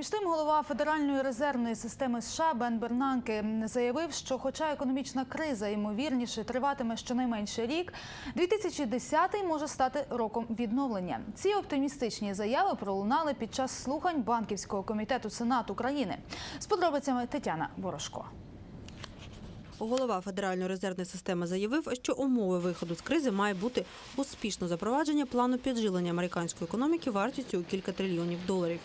Між тим, голова Федеральної резервної системи США Бен Бернанке заявив, що, хоча економічна криза ймовірніше триватиме щонайменше рік, 2010 може стати роком відновлення. Ці оптимістичні заяви пролунали під час слухань банківського комітету Сенату країни. З подробицями Тетяна Ворожко. Голова Федеральної резервної системи заявив, що умови виходу з кризи має бути успішне запровадження плану підживлення американської економіки вартістю у кілька трильйонів доларів.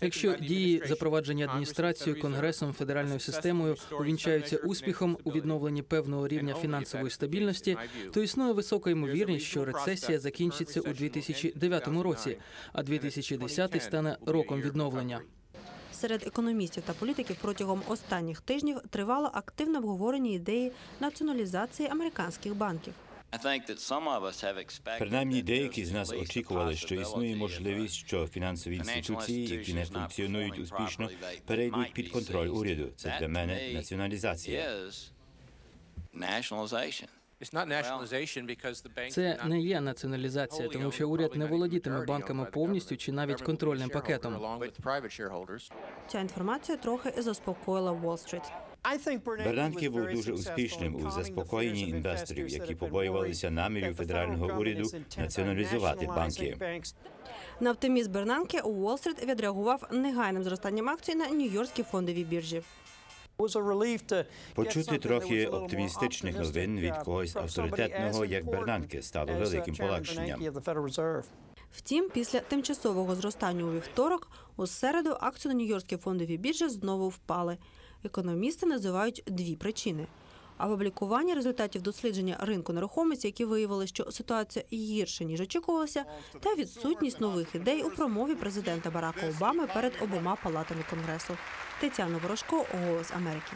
Якщо дії запроваджені адміністрацією, конгресом, федеральною системою увінчаються успіхом у відновленні певного рівня фінансової стабільності, то існує висока ймовірність, що рецесія закінчиться у 2009 році, а 2010 стане роком відновлення. Серед економістів та політиків протягом останніх тижнів тривало активне обговорення ідеї націоналізації американських банків. Принаймні, деякі з нас очікували, що існує можливість, що фінансові інституції, які не функціонують успішно, перейдуть під контроль уряду. Це для мене націоналізація. Це не є націоналізація, тому що уряд не володітиме банками повністю чи навіть контрольним пакетом. Ця інформація трохи заспокоїла Уолл-стріт. Бернанке був дуже успішним у заспокоєнні інвесторів, які побоювалися намірів федерального уряду націоналізувати банки. На оптимізм Бернанке Уолл-стріт відреагував негайним зростанням акцій на нью-йоркській фондовій біржі. Почути трохи оптимістичних новин від когось авторитетного, як Бернанке, стало великим полегшенням. Втім, після тимчасового зростання у вівторок, у середу акції на нью-йоркській фондовій біржі знову впали. Економісти називають дві причини. Опублікування результатів дослідження ринку нерухомості, які виявили, що ситуація гірше ніж очікувалося, та відсутність нових ідей у промові президента Барака Обами перед обома палатами конгресу. Тетяна Ворожко, Голос Америки.